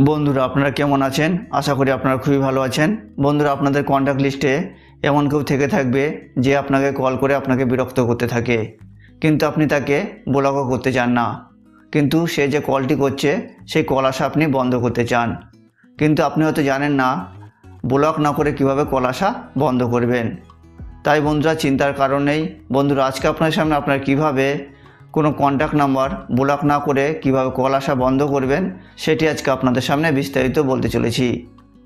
বন্ধুরা, আপনারা কেমন আছেন? আশা করি আপনারা খুবই ভালো আছেন। বন্ধুরা, আপনাদের কন্ট্যাক্ট লিস্টে এমন কেউ থেকে থাকবে যে আপনাকে কল করে আপনাকে বিরক্ত করতে থাকে। কিন্তু আপনি তাকে ব্লকও করতে চান না। কিন্তু সে যে কলটি করছে, সেই কল আসা আপনি বন্ধ করতে চান। কিন্তু আপনি হয়তো জানেন না ব্লক না করে কীভাবে কল আসা বন্ধ করবেন। তাই বন্ধুরা, চিন্তার কারণেই বন্ধুরা, আজকে আপনার সামনে আপনার কীভাবে কোনো কন্ট্যাক্ট নাম্বার ব্লক না করে কীভাবে কল আসা বন্ধ করবেন, সেটি আজকে আপনাদের সামনে বিস্তারিত বলতে চলেছি।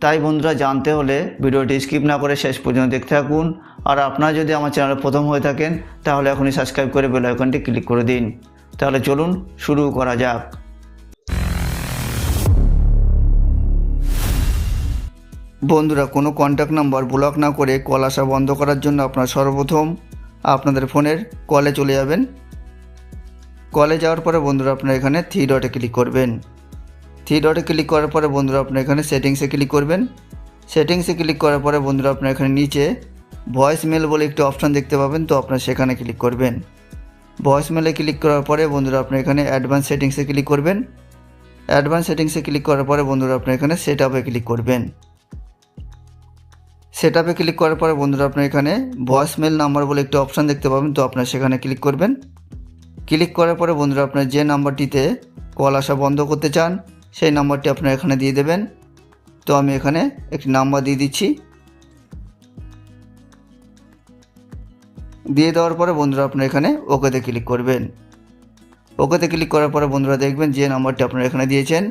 তাই বন্ধুরা, জানতে হলে ভিডিওটি স্কিপ না করে শেষ পর্যন্ত দেখতে থাকুন। আর আপনারা যদি আমার চ্যানেলে প্রথম হয়ে থাকেন, তাহলে এখনই সাবস্ক্রাইব করে বেল আইকনটি ক্লিক করে দিন। তাহলে চলুন শুরু করা যাক। বন্ধুরা, কোনো কন্ট্যাক্ট নাম্বার ব্লক না করে কল আসা বন্ধ করার জন্য আপনারা সর্বপ্রথম আপনাদের ফোনের কলে চলে যাবেন। কলে যাওয়ার পরে বন্ধুরা আপনারা এখানে থ্রি ডটে ক্লিক করবেন। থ্রি ডটে ক্লিক করার পরে বন্ধুরা আপনারা এখানে সেটিংসে ক্লিক করবেন। সেটিংসে ক্লিক করার পরে বন্ধুরা আপনারা এখানে নিচে ভয়েস মেল বলে একটি অপশান দেখতে পাবেন, তো আপনারা সেখানে ক্লিক করবেন। ভয়েস মেলে ক্লিক করার পরে বন্ধুরা আপনারা এখানে অ্যাডভান্স সেটিংসে ক্লিক করবেন। অ্যাডভান্স সেটিংসে ক্লিক করার পরে বন্ধুরা আপনারা এখানে সেট আপে ক্লিক করবেন। সেট আপে ক্লিক করার পরে বন্ধুরা আপনার এখানে ভয়েস মেল নাম্বার বলে একটি অপশান দেখতে পাবেন, তো আপনারা সেখানে ক্লিক করবেন। ক্লিক করার পরে বন্ধুরা আপনার যে নাম্বারটিতে কল আসা বন্ধ করতে চান, সেই নাম্বারটি আপনারা এখানে দিয়ে দেবেন। তো আমি এখানে একটি নাম্বার দিয়ে দিচ্ছি। দিয়ে দেওয়ার পরে বন্ধুরা আপনারা এখানে ওকেতে ক্লিক করবেন। ওকেতে ক্লিক করার পরে বন্ধুরা দেখবেন যে নাম্বারটি আপনারা এখানে দিয়েছেন,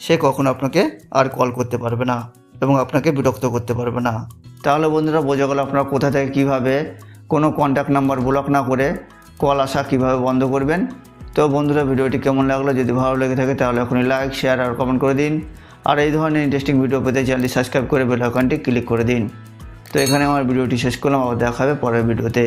সে কখনো আপনাকে আর কল করতে পারবে না এবং আপনাকে বিরক্ত করতে পারবে না। তাহলে বন্ধুরা বোঝা গেল আপনারা কোথা থেকে কীভাবে কোনো কন্ট্যাক্ট নাম্বার ব্লক না করে কল আসা কীভাবে বন্ধ করবেন? তো বন্ধুরা, ভিডিওটি কেমন লাগল? যদি ভালো লেগে থাকে তাহলে এখনই লাইক শেয়ার আর কমেন্ট করে দিন। আর এই ধরনের ইন্টারেস্টিং ভিডিও পেতে চ্যানেলটি সাবস্ক্রাইব করে বেল আইকনটি ক্লিক করে দিন। তো এখানে আমার ভিডিওটি শেষ করলাম, আবার দেখাবে পরের ভিডিওতে